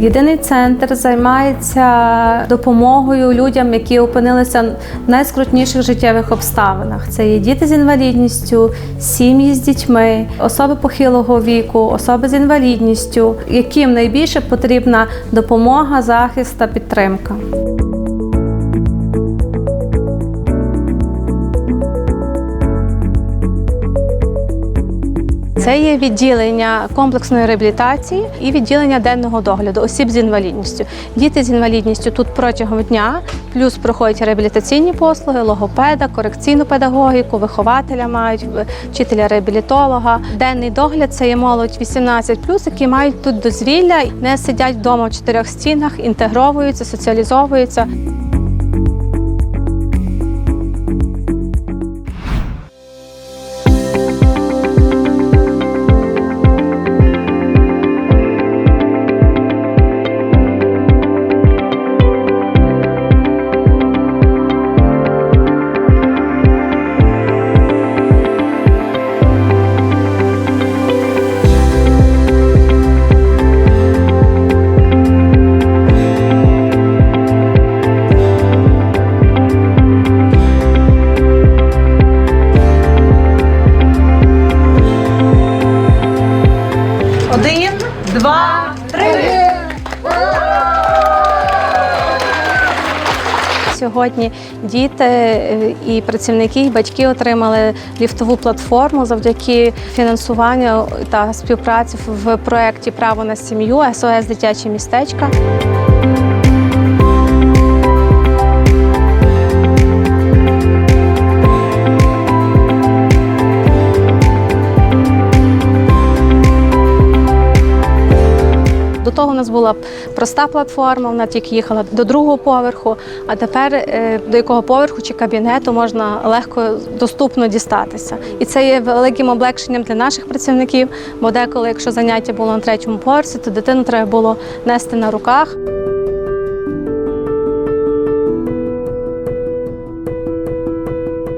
Єдиний центр займається допомогою людям, які опинилися в найскрутніших життєвих обставинах. Це є діти з інвалідністю, сім'ї з дітьми, особи похилого віку, особи з інвалідністю, яким найбільше потрібна допомога, захист та підтримка. Це є відділення комплексної реабілітації і відділення денного догляду осіб з інвалідністю. Діти з інвалідністю тут протягом дня, плюс проходять реабілітаційні послуги, логопеда, корекційну педагогіку, вихователя мають, вчителя реабілітолога. Денний догляд це є молодь 18+, які мають тут дозвілля, не сидять вдома в чотирьох стінах, інтегровуються, соціалізовуються. Два, три. Сьогодні діти е, і працівники, і батьки отримали ліфтову платформу завдяки фінансуванню та співпраці в проєкті Право на сім'ю СОС Дитячі містечка. Того у нас була проста платформа, вона тільки їхала до другого поверху, а тепер е, до якого поверху чи кабінету можна легко доступно дістатися. І це є великим облегшенням для наших працівників, бо деколи, якщо заняття було на третьому поверсі, то дитину треба було нести на руках.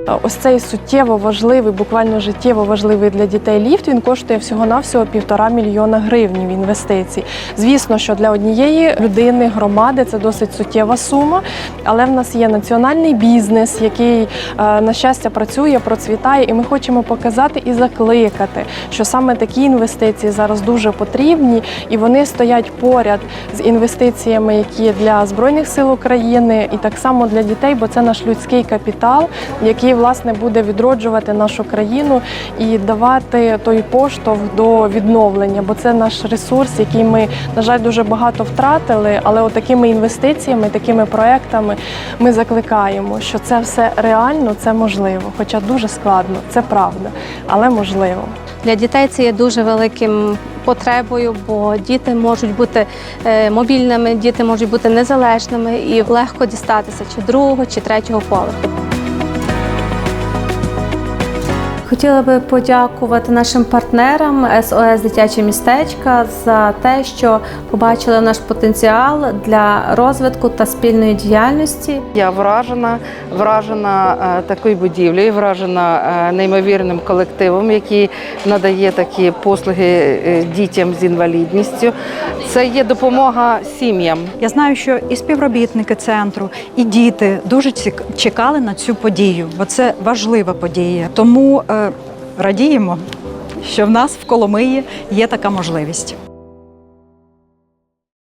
Ось цей суттєво важливий, буквально життєво важливий для дітей ліфт. Він коштує всього-навсього півтора мільйона гривень інвестицій. Звісно, що для однієї людини, громади це досить суттєва сума, але в нас є національний бізнес, який, е, на щастя, працює, процвітає, і ми хочемо показати і закликати, що саме такі інвестиції зараз дуже потрібні, і вони стоять поряд з інвестиціями, які для збройних сил України, і так само для дітей, бо це наш людський капітал, який власне буде відроджувати нашу країну і давати той поштовх до відновлення, бо це наш ресурс, який ми, на жаль, дуже багато втратили. Але отакими інвестиціями, такими проектами ми закликаємо, що це все реально, це можливо, хоча дуже складно, це правда, але можливо. Для дітей це є дуже великим потребою, бо діти можуть бути е, мобільними, діти можуть бути незалежними і легко дістатися чи другого, чи третього поверху. Хотіла би подякувати нашим партнерам СОС Дитячі містечка за те, що побачили наш потенціал для розвитку та спільної діяльності. Я вражена, вражена е, такою будівлею, вражена е, неймовірним колективом, який надає такі послуги е, дітям з інвалідністю. Це є допомога сім'ям. Я знаю, що і співробітники центру, і діти дуже чекали на цю подію, бо це важлива подія. Тому е, радіємо, що в нас в Коломиї є така можливість.